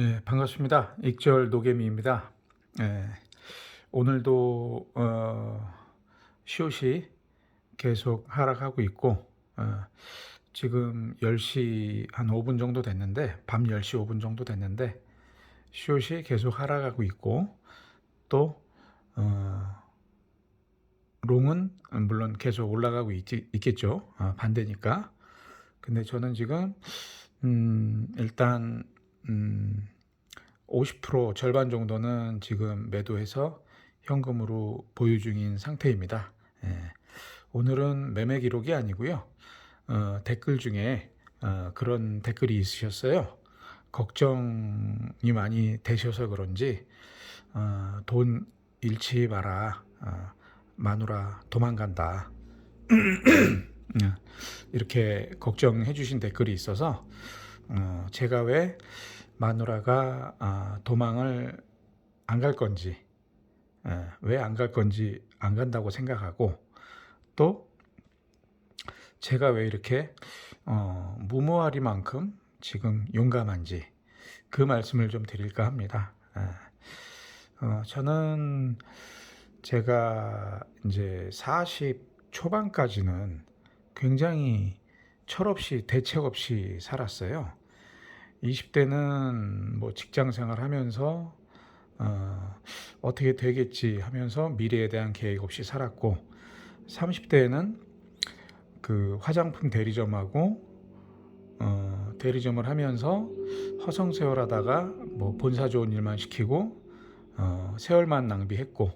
네, 반갑습니다. 익절 노개미입니다. 네, 오늘도 어, 시옷이 계속 하락하고 있고 어, 지금 10시 한 5분 정도 됐는데 밤 10시 5분 정도 됐는데 시옷이 계속 하락하고 있고 또 어, 롱은 물론 계속 올라가고 있, 있겠죠. 어, 반대니까. 근데 저는 지금 음, 일단 음, 50% 절반 정도는 지금 매도해서 현금으로 보유 중인 상태입니다. 예. 오늘은 매매 기록이 아니고요. 어, 댓글 중에 어, 그런 댓글이 있으셨어요. 걱정이 많이 되셔서 그런지 어, 돈 잃지 마라. 어, 마누라 도망간다. 예. 이렇게 걱정해 주신 댓글이 있어서 어, 제가 왜 마누라가 아, 도망을 안 갈 건지 왜안 갈 건지 안 간다고 생각하고 또 제가 왜 이렇게 어, 무모하리만큼 지금 용감한지 그 말씀을 좀 드릴까 합니다. 예. 어, 저는 제가 이제 40 초반까지는 굉장히 철없이 대책 없이 살았어요. 20대는 뭐 직장 생활 하면서 어, 어떻게 되겠지 하면서 미래에 대한 계획 없이 살았고 30대에는 그 화장품 대리점하고 어, 대리점을 하면서 허송세월하다가 뭐 본사 좋은 일만 시키고 어, 세월만 낭비했고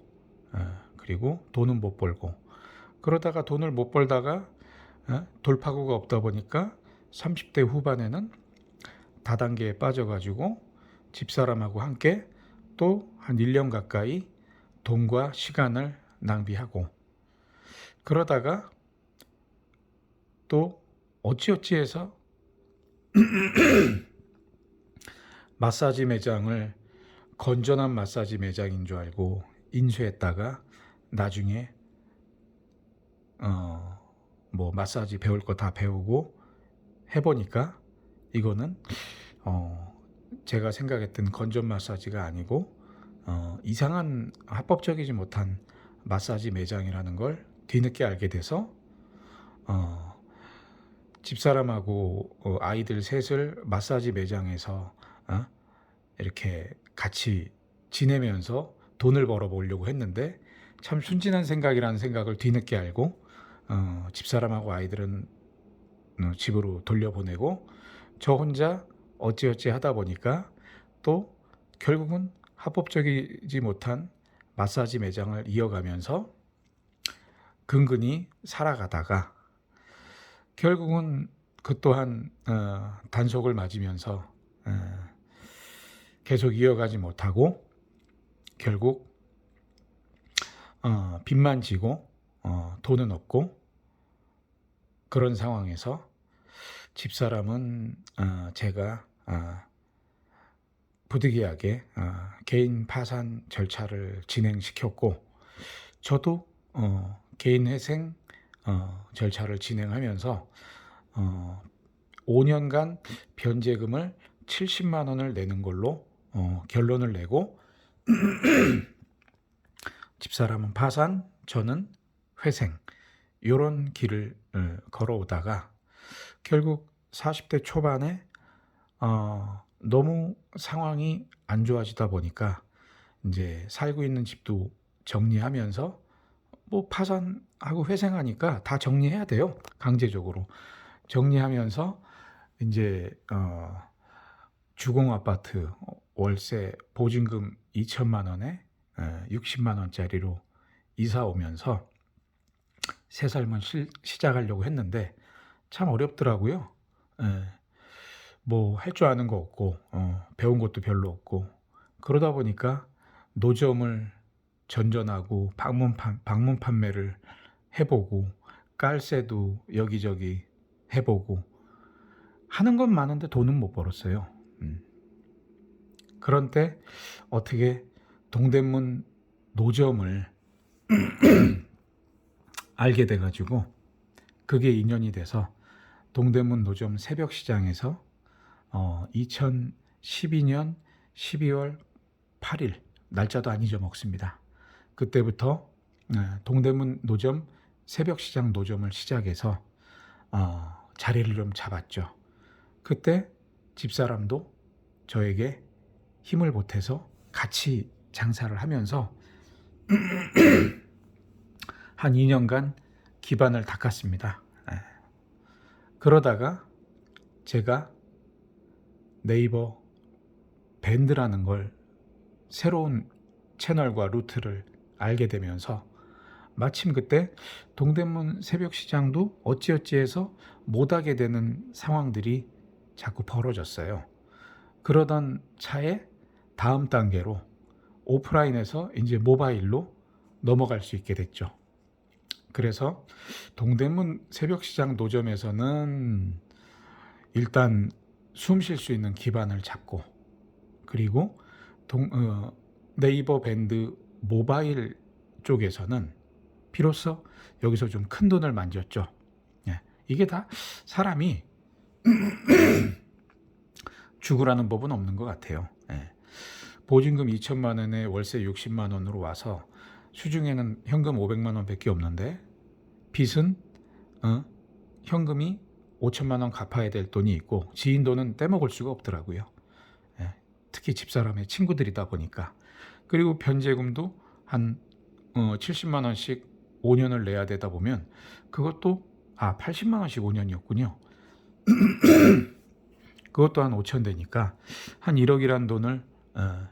어, 그리고 돈은 못 벌고 그러다가 돈을 못 벌다가 어, 돌파구가 없다 보니까 30대 후반에는 다단계에 빠져가지고 집사람하고 함께 또 한 1년 가까이 돈과 시간을 낭비하고 그러다가 또 어찌어찌해서 마사지 매장을 건전한 마사지 매장인 줄 알고 인수했다가 나중에 어 뭐 마사지 배울 거 다 배우고 해보니까 이거는 어 제가 생각했던 건전 마사지가 아니고 어 이상한 합법적이지 못한 마사지 매장이라는 걸 뒤늦게 알게 돼서 어 집사람하고 어, 아이들 셋을 마사지 매장에서 어? 이렇게 같이 지내면서 돈을 벌어 보려고 했는데 참 순진한 생각이라는 생각을 뒤늦게 알고 어, 집사람하고 아이들은 어, 집으로 돌려보내고 저 혼자 어찌어찌 하다 보니까 또 결국은 합법적이지 못한 마사지 매장을 이어가면서 근근히 살아가다가 결국은 그 또한 어, 단속을 맞으면서 어, 계속 이어가지 못하고 결국 어, 빚만 지고 어, 돈은 없고 그런 상황에서 집사람은 어, 제가 어, 부득이하게 어, 개인 파산 절차를 진행시켰고 저도 어, 개인 회생 어, 절차를 진행하면서 어, 5년간 변제금을 70만 원을 내는 걸로 어, 결론을 내고 집사람은 파산, 저는 회생 이런 길을 어, 걸어오다가 결국 40대 초반에 어, 너무 상황이 안 좋아지다 보니까 이제 살고 있는 집도 정리하면서 뭐 파산하고 회생하니까 다 정리해야 돼요 강제적으로. 정리하면서 이제 어, 주공 아파트 월세 보증금 2천만 원에 60만 원짜리로 이사 오면서 새 삶을 시, 시작하려고 했는데 참 어렵더라고요. 뭐할 줄 아는 거 없고 어, 배운 것도 별로 없고 그러다 보니까 노점을 전전하고 방문 판, 방문 판매를 해보고 깔새도 여기저기 해보고 하는 건 많은데 돈은 못 벌었어요. 음. 그런데 어떻게 동대문 노점을 알게 돼가지고 그게 인연이 돼서 동대문 노점 새벽 시장에서 어, 2012년 12월 8일 날짜도 안 잊어먹습니다. 그때부터 예, 동대문 노점 새벽 시장 노점을 시작해서 어, 자리를 좀 잡았죠. 그때 집사람도 저에게 힘을 보태서 같이 장사를 하면서 한 2년간 기반을 닦았습니다. 예. 그러다가 제가 네이버 밴드라는 걸 새로운 채널과 루트를 알게 되면서 마침 그때 동대문 새벽 시장도 어찌어찌해서 못하게 되는 상황들이 자꾸 벌어졌어요. 그러던 차에 다음 단계로 오프라인에서 이제 모바일로 넘어갈 수 있게 됐죠. 그래서 동대문 새벽 시장 노점에서는 일단 숨 쉴 수 있는 기반을 잡고 그리고 동, 어, 네이버 밴드 모바일 쪽에서는 비로소 여기서 좀 큰 돈을 만졌죠. 예, 이게 다 사람이 죽으라는 법은 없는 것 같아요. 예. 보증금 2천만 원에 월세 60만 원으로 와서 수중에는 현금 500만 원밖에 없는데 빚은 어, 현금이 5천만 원 갚아야 될 돈이 있고 지인 돈은 떼먹을 수가 없더라고요. 예, 특히 집사람의 친구들이다 보니까 그리고 변제금도 한 어, 70만 원씩 5년을 내야 되다 보면 그것도 아 80만 원씩 5년이었군요. 그것도 한 5천 되니까 한 1억이란 돈을 어,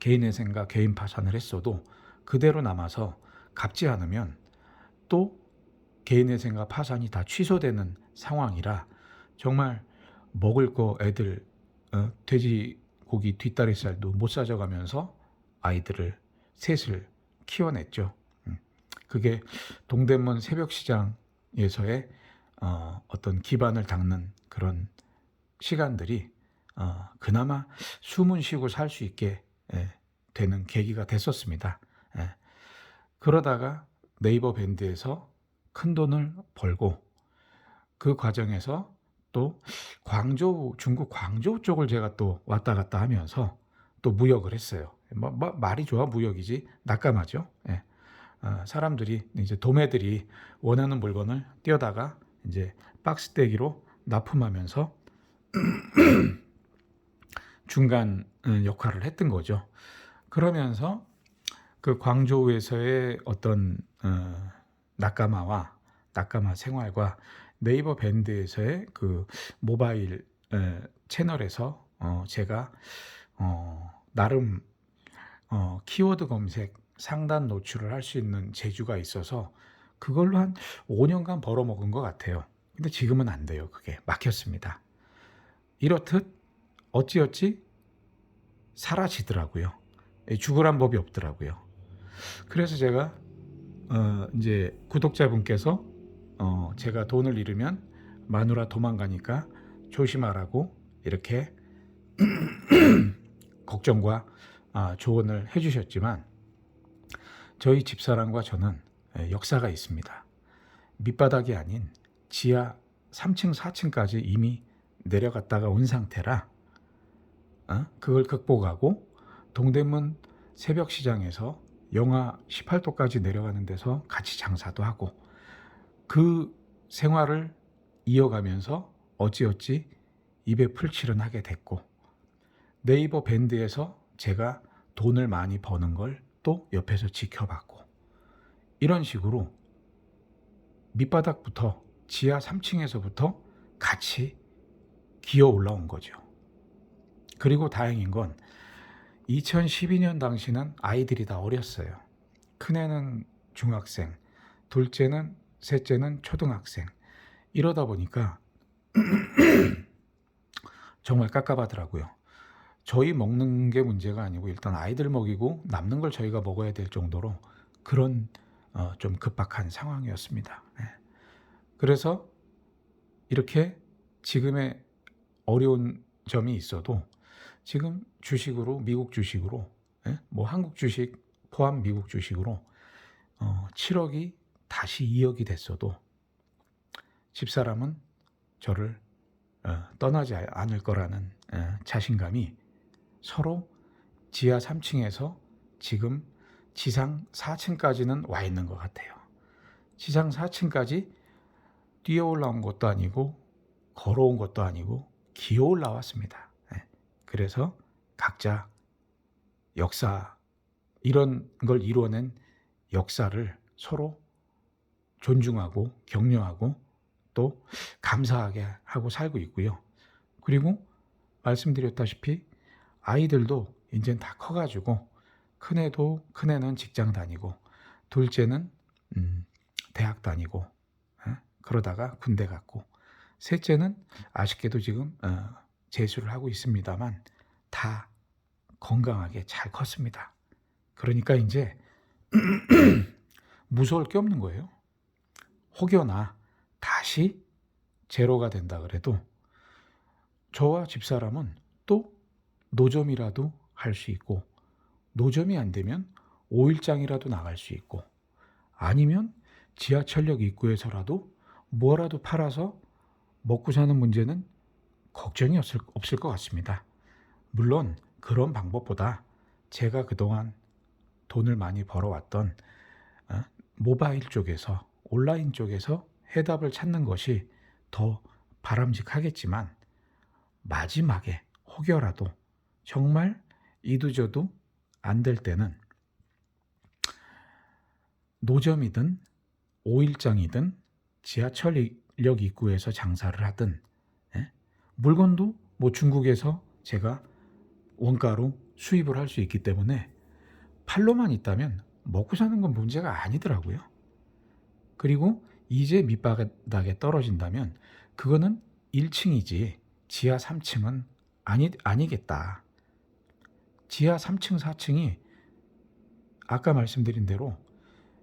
개인회생과 개인 파산을 했어도 그대로 남아서 갚지 않으면 또 개인회생과 파산이 다 취소되는 상황이라 정말 먹을 거 애들 어, 돼지 고기 뒷다리살도 못 사져가면서 아이들을 셋을 키워냈죠. 음, 그게 동대문 새벽시장에서의 어, 어떤 기반을 닦는 그런 시간들이 어, 그나마 숨은 쉬고 살 수 있게 예, 되는 계기가 됐었습니다. 예. 그러다가 네이버 밴드에서 큰 돈을 벌고 그 과정에서 또 광저우 중국 광저우 쪽을 제가 또 왔다 갔다 하면서 또 무역을 했어요. 뭐, 뭐 말이 좋아 무역이지 낙감하죠. 예. 어, 사람들이 이제 도매들이 원하는 물건을 띄어다가 이제 박스떼기로 납품하면서 중간 어, 역할을 했던 거죠. 그러면서 그 광저우에서의 어떤 어, 낙가마와 낙가마 생활과 네이버 밴드에서의 그 모바일 에, 채널에서 어, 제가 어, 나름 어, 키워드 검색 상단 노출을 할 수 있는 재주가 있어서 그걸로 한 5년간 벌어먹은 것 같아요. 근데 지금은 안 돼요. 그게 막혔습니다. 이렇듯 어찌어찌 사라지더라고요. 죽으란 법이 없더라고요. 그래서 제가 어, 이제 구독자분께서 어, 제가 돈을 잃으면 마누라 도망가니까 조심하라고 이렇게 걱정과 아, 조언을 해주셨지만 저희 집사람과 저는 예, 역사가 있습니다. 밑바닥이 아닌 지하 3층, 4층까지 이미 내려갔다가 온 상태라 어? 그걸 극복하고 동대문 새벽 시장에서 영하 18도까지 내려가는 데서 같이 장사도 하고 그 생활을 이어가면서 어찌어찌 입에 풀칠은 하게 됐고 네이버 밴드에서 제가 돈을 많이 버는 걸 또 옆에서 지켜봤고 이런 식으로 밑바닥부터 지하 3층에서부터 같이 기어 올라온 거죠. 그리고 다행인 건 2012년 당시는 아이들이 다 어렸어요. 큰애는 중학생, 둘째는 셋째는 초등학생. 이러다 보니까 정말 깝깝하더라고요. 저희 먹는 게 문제가 아니고 일단 아이들 먹이고 남는 걸 저희가 먹어야 될 정도로 그런 어, 좀 급박한 상황이었습니다. 네. 그래서 이렇게 지금의 어려운 점이 있어도 지금 주식으로 미국 주식으로 예? 뭐 한국 주식 포함 미국 주식으로 어, 7억이 다시 2억이 됐어도 집사람은 저를 어, 떠나지 않을 거라는 어, 자신감이 서로 지하 3층에서 지금 지상 4층까지는 와 있는 것 같아요. 지상 4층까지 뛰어 올라온 것도 아니고 걸어온 것도 아니고 기어 올라왔습니다. 예. 그래서 각자 역사 이런 걸 이루어낸 역사를 서로 존중하고 격려하고 또 감사하게 하고 살고 있고요. 그리고 말씀드렸다시피 아이들도 이제 다 커가지고 큰애도 큰애는 직장 다니고 둘째는 음, 대학 다니고 어? 그러다가 군대 갔고 셋째는 아쉽게도 지금 어, 재수를 하고 있습니다만 다 건강하게 잘 컸습니다. 그러니까 이제 무서울 게 없는 거예요. 혹여나 다시 제로가 된다 그래도 저와 집사람은 또 노점이라도 할 수 있고 노점이 안 되면 5일장이라도 나갈 수 있고 아니면 지하철역 입구에서라도 뭐라도 팔아서 먹고 사는 문제는 걱정이 없을, 없을 것 같습니다. 물론 그런 방법보다 제가 그동안 돈을 많이 벌어왔던 어, 모바일 쪽에서 온라인 쪽에서 해답을 찾는 것이 더 바람직하겠지만 마지막에 혹여라도 정말 이도저도 안 될 때는 노점이든 오일장이든 지하철역 입구에서 장사를 하든 예? 물건도 뭐 중국에서 제가 원가로 수입을 할 수 있기 때문에 팔로만 있다면 먹고 사는 건 문제가 아니더라고요. 그리고 이제 밑바닥에 떨어진다면 그거는 1층이지 지하 3층은 아니, 아니겠다. 지하 3층, 4층이 아까 말씀드린 대로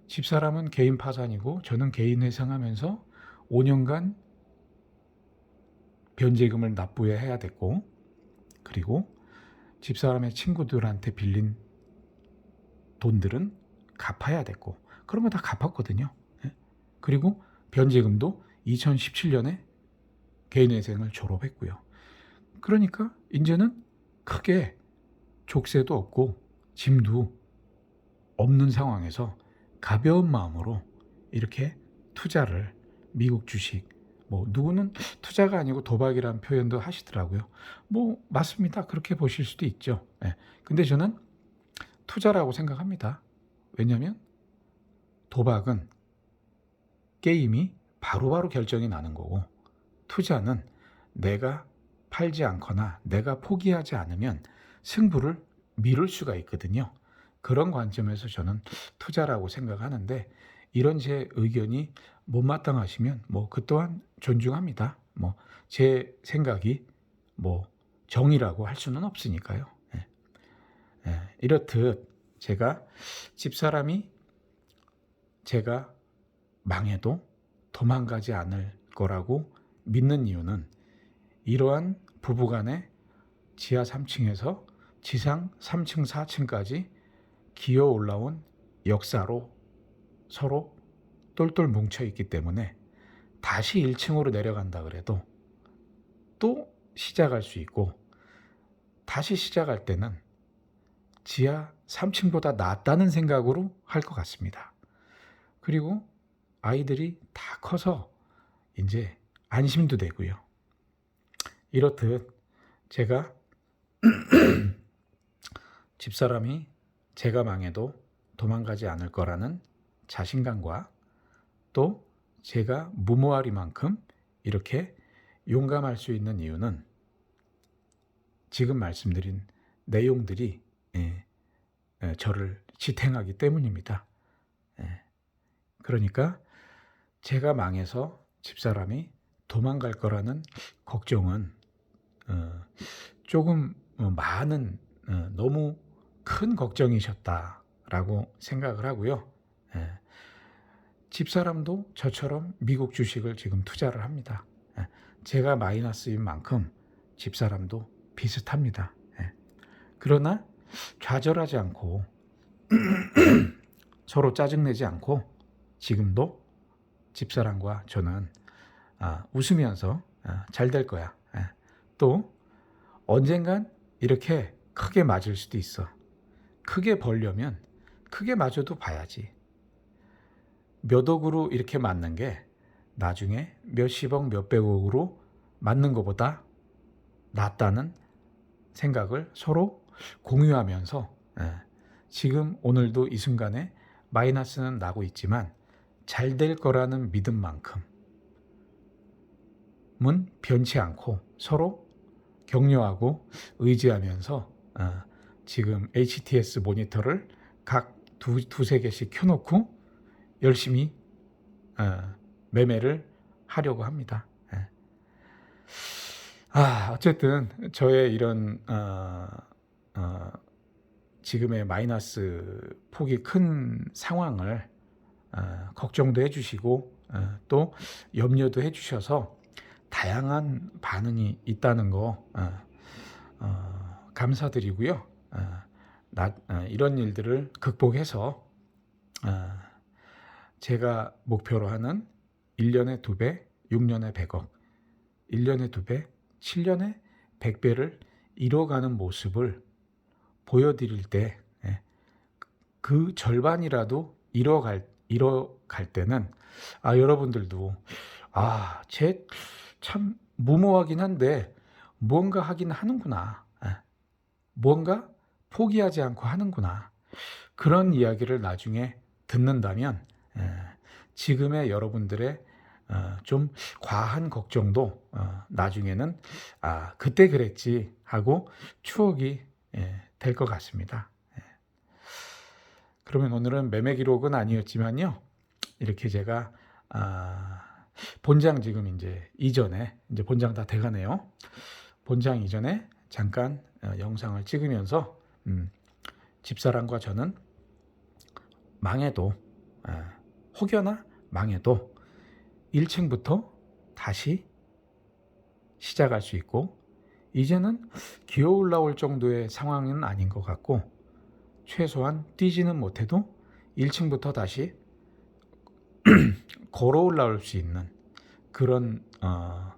집사람은 개인 파산이고 저는 개인 회상하면서 5년간 변제금을 납부해야 됐고 그리고 집사람의 친구들한테 빌린 돈들은 갚아야 됐고 그런 거 다 갚았거든요. 예? 그리고 변제금도 2017년에 개인회생을 졸업했고요. 그러니까 이제는 크게 족쇄도 없고 짐도 없는 상황에서 가벼운 마음으로 이렇게 투자를 미국 주식 뭐 누구는 투자가 아니고 도박이라는 표현도 하시더라고요. 뭐 맞습니다. 그렇게 보실 수도 있죠. 예. 근데 저는 투자라고 생각합니다. 왜냐하면 도박은 게임이 바로 바로 결정이 나는 거고 투자는 내가 팔지 않거나 내가 포기하지 않으면 승부를 미룰 수가 있거든요. 그런 관점에서 저는 투자라고 생각하는데 이런 제 의견이 못마땅하시면 뭐 그 또한 존중합니다. 뭐 제 생각이 뭐 정이라고 할 수는 없으니까요. 예. 예. 이렇듯 제가 집사람이 제가 망해도 도망가지 않을 거라고 믿는 이유는 이러한 부부간의 지하 3층에서 지상 3층, 4층까지 기어 올라온 역사로 서로 똘똘 뭉쳐 있기 때문에 다시 1층으로 내려간다 그래도 또 시작할 수 있고 다시 시작할 때는 지하 3층보다 낫다는 생각으로 할 것 같습니다. 그리고 아이들이 다 커서 이제 안심도 되고요. 이렇듯 제가 집사람이 제가 망해도 도망가지 않을 거라는 자신감과 또 제가 무모하리만큼 이렇게 용감할 수 있는 이유는 지금 말씀드린 내용들이 예, 예, 저를 지탱하기 때문입니다. 예, 그러니까 제가 망해서 집사람이 도망갈 거라는 걱정은 어, 조금 어, 많은 어, 너무 큰 걱정이셨다라고 생각을 하고요. 예. 집사람도 저처럼 미국 주식을 지금 투자를 합니다. 예. 제가 마이너스인 만큼 집사람도 비슷합니다. 예. 그러나 좌절하지 않고 서로 짜증내지 않고 지금도 집사람과 저는 아, 웃으면서 아, 잘될 거야. 또 언젠간 이렇게 크게 맞을 수도 있어. 크게 벌려면 크게 맞아도 봐야지. 몇 억으로 이렇게 맞는 게 나중에 몇십억, 몇백억으로 맞는 것보다 낫다는 생각을 서로 공유하면서 예, 지금 오늘도 이 순간에 마이너스는 나고 있지만 잘 될 거라는 믿음만큼은 변치 않고 서로 격려하고 의지하면서 어, 지금 HTS 모니터를 각 두, 두세 개씩 켜놓고 열심히 어, 매매를 하려고 합니다. 예. 아, 어쨌든 저의 이런 어, 어, 지금의 마이너스 폭이 큰 상황을 어, 걱정도 해주시고 어, 또 염려도 해주셔서 다양한 반응이 있다는 거 어, 어, 감사드리고요. 어, 나, 어, 이런 일들을 극복해서 어, 제가 목표로 하는 1년에 2배, 6년에 100억, 1년에 2배, 7년에 100배를 이뤄가는 모습을 보여드릴 때, 예, 그 절반이라도 이뤄갈, 이뤄갈 때는, 아, 여러분들도, 아, 쟤참 무모하긴 한데, 무언가 하긴 하는구나. 예, 무언가 포기하지 않고 하는구나. 그런 이야기를 나중에 듣는다면, 예, 지금의 여러분들의 어, 좀 과한 걱정도 어, 나중에는 아 그때 그랬지 하고 추억이 예, 될것 같습니다. 예. 그러면 오늘은 매매 기록은 아니었지만요 이렇게 제가 아, 본장 지금 이제 이전에 이제 본장 다 돼가네요. 본장 이전에 잠깐 어, 영상을 찍으면서 음, 집사람과 저는 망해도 아, 혹여나 망해도 1층부터 다시 시작할 수 있고 이제는 기어 올라올 정도의 상황은 아닌 것 같고 최소한 뛰지는 못해도 1층부터 다시 걸어 올라올 수 있는 그런 어,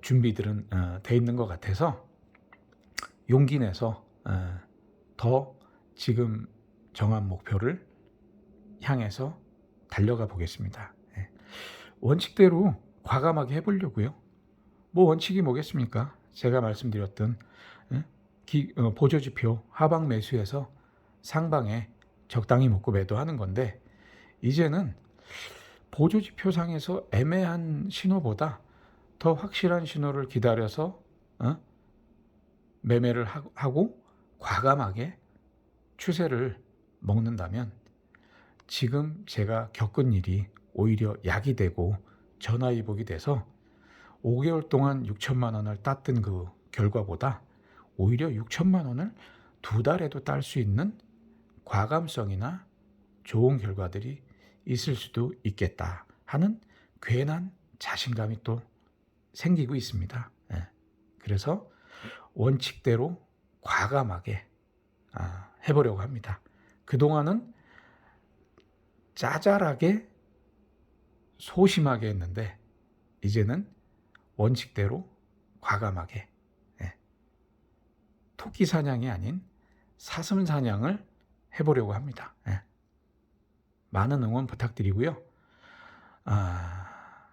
준비들은 어, 돼 있는 것 같아서 용기 내서 어, 더 지금 정한 목표를 향해서 달려가 보겠습니다. 예. 원칙대로 과감하게 해보려고요. 뭐 원칙이 뭐겠습니까? 제가 말씀드렸던 예? 기, 어, 보조지표 하방 매수해서 상방에 적당히 먹고 매도하는 건데 이제는 보조지표상에서 애매한 신호보다 더 확실한 신호를 기다려서 어? 매매를 하- 하고 과감하게 추세를 먹는다면 지금 제가 겪은 일이 오히려 약이 되고 전화위복이 돼서 5개월 동안 6천만 원을 땄던 그 결과보다 오히려 6천만 원을 두 달에도 딸 수 있는 과감성이나 좋은 결과들이 있을 수도 있겠다 하는 괜한 자신감이 또 생기고 있습니다. 예. 그래서 원칙대로 과감하게 아, 해보려고 합니다. 그동안은 짜잘하게 소심하게 했는데 이제는 원칙대로 과감하게 예. 토끼 사냥이 아닌 사슴 사냥을 해보려고 합니다. 예. 많은 응원 부탁드리고요. 아,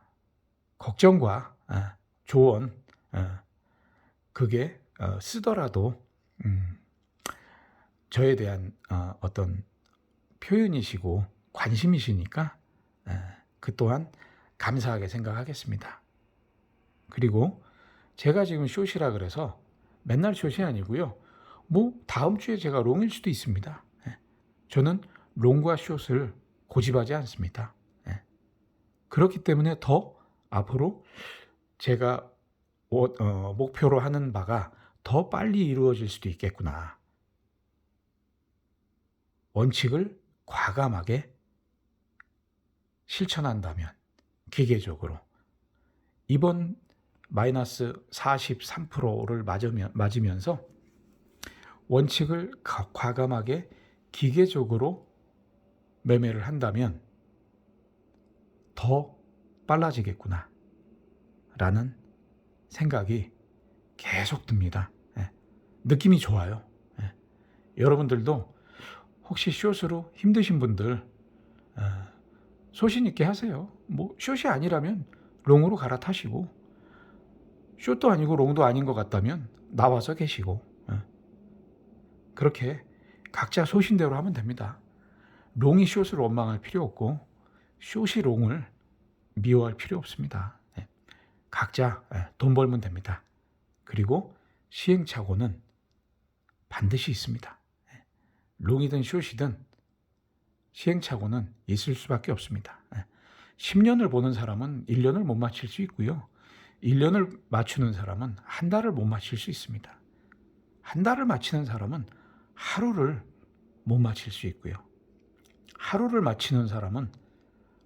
걱정과 아, 조언 아, 그게 어, 쓰더라도 음, 저에 대한 어, 어떤 표현이시고 관심이시니까 에, 그 또한 감사하게 생각하겠습니다. 그리고 제가 지금 숏이라 그래서 맨날 숏이 아니고요. 뭐 다음 주에 제가 롱일 수도 있습니다. 예. 저는 롱과 숏을 고집하지 않습니다. 예. 그렇기 때문에 더 앞으로 제가 워- 어, 목표로 하는 바가 더 빨리 이루어질 수도 있겠구나. 원칙을 과감하게 실천한다면 기계적으로 이번 마이너스 43%를 맞으면, 맞으면서 원칙을 가- 과감하게 기계적으로 매매를 한다면 더 빨라지겠구나 라는 생각이 계속 듭니다. 예. 느낌이 좋아요. 예. 여러분들도 혹시 숏으로 힘드신 분들 어, 소신 있게 하세요. 뭐 숏이 아니라면 롱으로 갈아타시고 숏도 아니고 롱도 아닌 것 같다면 나와서 계시고 예. 그렇게 각자 소신대로 하면 됩니다. 롱이 숏을 원망할 필요 없고 숏이 롱을 미워할 필요 없습니다. 예. 각자 예, 돈 벌면 됩니다. 그리고 시행착오는 반드시 있습니다. 예. 롱이든 숏이든 시행착오는 있을 수밖에 없습니다. 예. 10년을 보는 사람은 1년을 못 맞힐 수 있고요. 1년을 맞추는 사람은 한 달을 못 맞힐 수 있습니다. 한 달을 맞히는 사람은 하루를 못 맞힐 수 있고요. 하루를 맞히는 사람은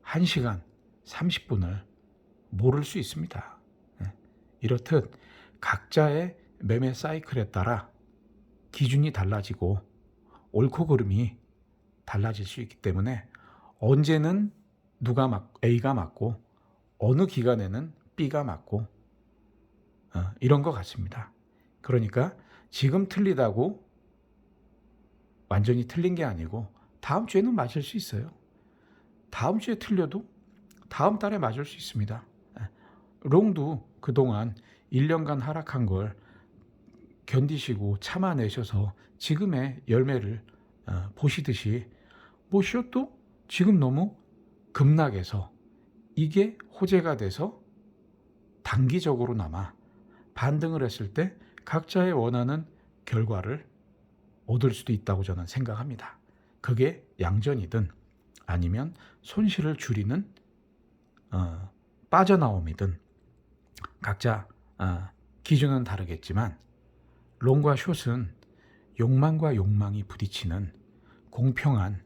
1시간 30분을 모를 수 있습니다. 예. 이렇듯 각자의 매매 사이클에 따라 기준이 달라지고 옳고 그름이 달라질 수 있기 때문에 언제는 누가 맞 A가 맞고 어느 기간에는 B가 맞고 어, 이런 것 같습니다. 그러니까 지금 틀리다고 완전히 틀린 게 아니고 다음 주에는 맞을 수 있어요. 다음 주에 틀려도 다음 달에 맞을 수 있습니다. 예. 롱도 그동안 1년간 하락한 걸 견디시고 참아내셔서 지금의 열매를 어, 보시듯이 뭐 숏도 지금 너무 급락해서 이게 호재가 돼서 단기적으로나마 반등을 했을 때 각자의 원하는 결과를 얻을 수도 있다고 저는 생각합니다. 그게 양전이든 아니면 손실을 줄이는 어, 빠져나옴이든 각자 어, 기준은 다르겠지만 롱과 숏은 욕망과 욕망이 부딪히는 공평한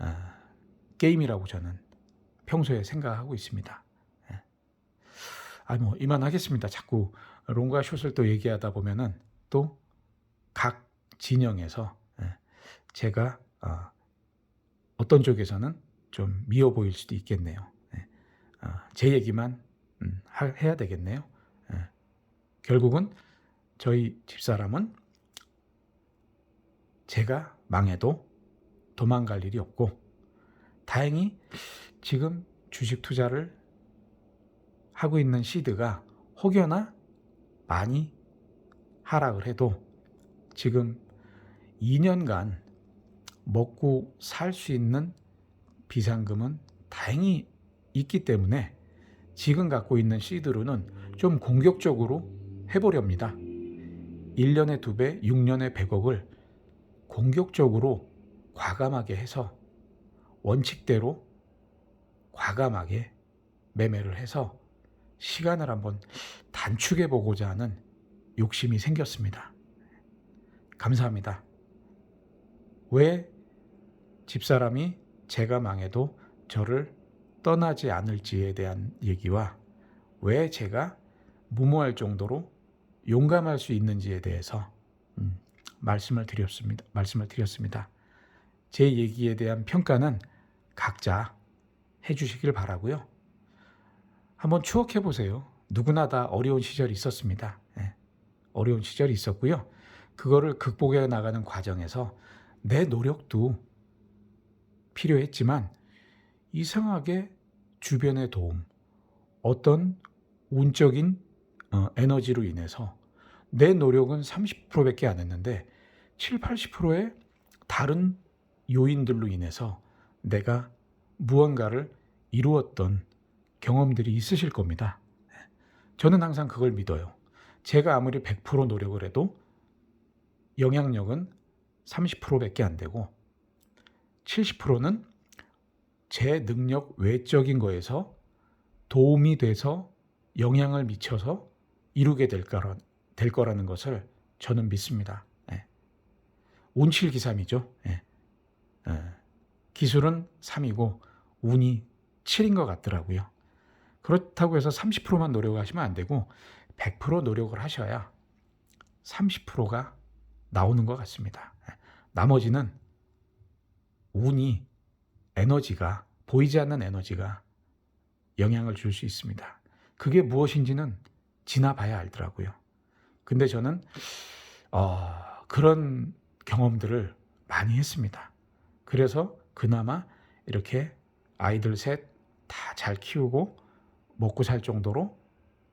어, 게임이라고 저는 평소에 생각하고 있습니다. 예. 아 뭐 이만하겠습니다. 자꾸 롱과 숏을 또 얘기하다 보면은 또 각 진영에서 예, 제가 어, 어떤 쪽에서는 좀 미워 보일 수도 있겠네요. 예. 어, 제 얘기만 음, 하, 해야 되겠네요. 예. 결국은 저희 집사람은 제가 망해도 도망갈 일이 없고 다행히 지금 주식 투자를 하고 있는 시드가 혹여나 많이 하락을 해도 지금 2년간 먹고 살 수 있는 비상금은 다행히 있기 때문에 지금 갖고 있는 시드로는 좀 공격적으로 해보렵니다. 1년에 2배, 6년에 100억을 공격적으로 과감하게 해서 원칙대로 과감하게 매매를 해서 시간을 한번 단축해 보고자 하는 욕심이 생겼습니다. 감사합니다. 왜 집사람이 제가 망해도 저를 떠나지 않을지에 대한 얘기와 왜 제가 무모할 정도로 용감할 수 있는지에 대해서 음, 말씀을 드렸습니다. 말씀을 드렸습니다. 제 얘기에 대한 평가는 각자 해주시길 바라고요. 한번 추억해 보세요. 누구나 다 어려운 시절이 있었습니다. 예, 어려운 시절이 있었고요. 그거를 극복해 나가는 과정에서 내 노력도 필요했지만 이상하게 주변의 도움, 어떤 운적인 어, 에너지로 인해서 내 노력은 30%밖에 안 했는데 7, 80%의 다른 요인들로 인해서 내가 무언가를 이루었던 경험들이 있으실 겁니다. 저는 항상 그걸 믿어요. 제가 아무리 100% 노력을 해도 영향력은 30%밖에 안 되고 70%는 제 능력 외적인 거에서 도움이 돼서 영향을 미쳐서 이루게 될, 거라, 될 거라는 것을 저는 믿습니다. 예. 운칠기삼이죠. 예. 예. 기술은 3이고 운이 7인 것 같더라고요. 그렇다고 해서 30%만 노력하시면 안 되고 100% 노력을 하셔야 30%가 나오는 것 같습니다. 나머지는 운이 에너지가 보이지 않는 에너지가 영향을 줄 수 있습니다. 그게 무엇인지는 지나봐야 알더라고요. 근데 저는 어, 그런 경험들을 많이 했습니다. 그래서 그나마 이렇게 아이들 셋 다 잘 키우고 먹고 살 정도로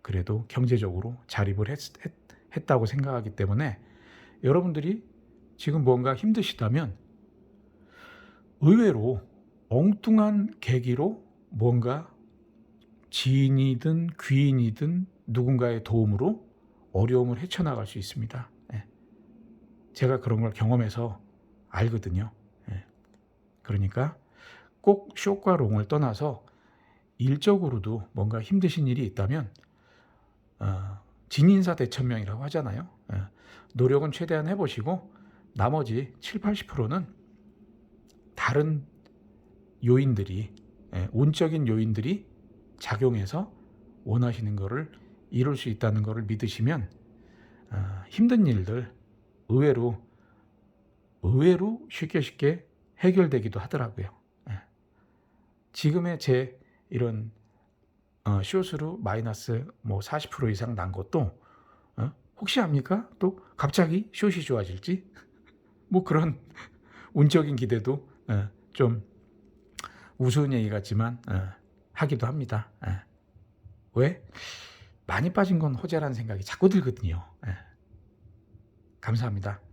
그래도 경제적으로 자립을 했, 다고 생각하기 때문에 여러분들이 지금 뭔가 힘드시다면 의외로 엉뚱한 계기로 뭔가 지인이든 귀인이든 누군가의 도움으로 어려움을 헤쳐나갈 수 있습니다. 예. 제가 그런 걸 경험해서 알거든요. 예. 그러니까 꼭 쇼과 롱을 떠나서 일적으로도 뭔가 힘드신 일이 있다면 어, 진인사 대천명이라고 하잖아요. 예. 노력은 최대한 해보시고 나머지 7, 80%는 다른 요인들이 예, 운적인 요인들이 작용해서 원하시는 것을 이룰 수 있다는 것을 믿으시면 어, 힘든 일들 의외로 의외로 쉽게 쉽게 해결되기도 하더라고요. 예. 지금의 제 이런 어, 쇼스로 마이너스 뭐 40% 이상 난 것도 어? 혹시 압니까? 또 갑자기 숏이 좋아질지 뭐 그런 운적인 기대도 어, 좀 우스운 얘기 같지만 어, 하기도 합니다. 예. 왜? 많이 빠진 건 호재라는 생각이 자꾸 들거든요. 예. 감사합니다.